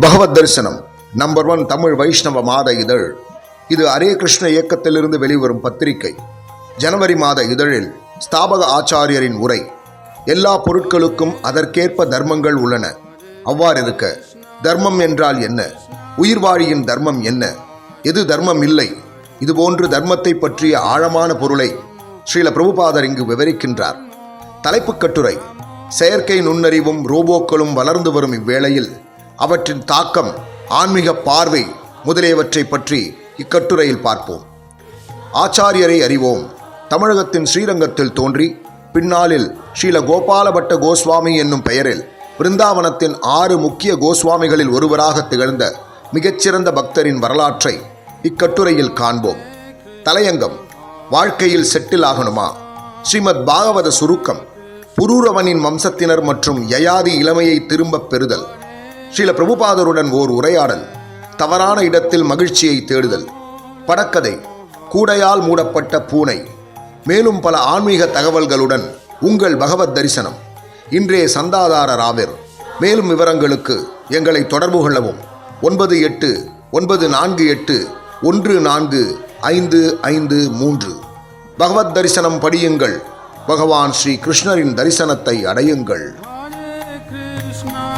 பகவத் தரிசனம். Number one Tamil வைஷ்ணவ மாத இதழ். இது ஹரே கிருஷ்ண இயக்கத்திலிருந்து வெளிவரும் பத்திரிகை. ஜனவரி மாத இதழில் ஸ்தாபக ஆச்சாரியரின் உரை. எல்லா பொருட்களுக்கும் அதற்கேற்ப தர்மங்கள் உள்ளன. அவ்வாறிருக்க தர்மம் என்றால் என்ன? உயிர்வாழியின் தர்மம் என்ன? எது தர்மம் இல்லை? இதுபோன்று தர்மத்தை பற்றிய ஆழமான பொருளை ஸ்ரீல பிரபுபாதர் இங்கு விவரிக்கின்றார். தலைப்புக் கட்டுரை. செயற்கை நுண்ணறிவும் ரோபோக்களும் வளர்ந்து வரும் இவ்வேளையில் அவற்றின் தாக்கம் ஆன்மீக பார்வை முதலியவற்றை பற்றி இக்கட்டுரையில் பார்ப்போம். ஆச்சாரியரை அறிவோம். தமிழகத்தின் ஸ்ரீரங்கத்தில் தோன்றி பின்னாளில் ஸ்ரீல கோபாலபட்ட கோஸ்வாமி என்னும் பெயரில் பிருந்தாவனத்தின் ஆறு முக்கிய கோஸ்வாமிகளில் ஒருவராக திகழ்ந்த மிகச்சிறந்த பக்தரின் வரலாற்றை இக்கட்டுரையில் காண்போம். தலையங்கம் வாழ்க்கையில் செட்டில் ஆகணுமா? ஸ்ரீமத் பாகவத சுருக்கம் புரூரவனின் வம்சத்தினர் மற்றும் யயாதி இளமையை திரும்பப் பெறுதல். ஸ்ரீல பிரபுபாதருடன் ஓர் உரையாடல் தவறான இடத்தில் மகிழ்ச்சியை தேடுதல் படக்கதை கூடையால் மூடப்பட்ட பூனை மேலும் பல ஆன்மீக தகவல்களுடன் உங்கள் பகவத் தரிசனம். இன்றைய சந்தாதாரர் ஆவர் மேலும் விவரங்களுக்கு எங்களை தொடர்பு கொள்ளவும். ஒன்பது எட்டு ஒன்பது நான்கு எட்டு ஒன்று நான்கு ஐந்து ஐந்து மூன்று. பகவத் தரிசனம் படியுங்கள். பகவான் ஸ்ரீ கிருஷ்ணரின் தரிசனத்தை அடையுங்கள். கிருஷ்ணா.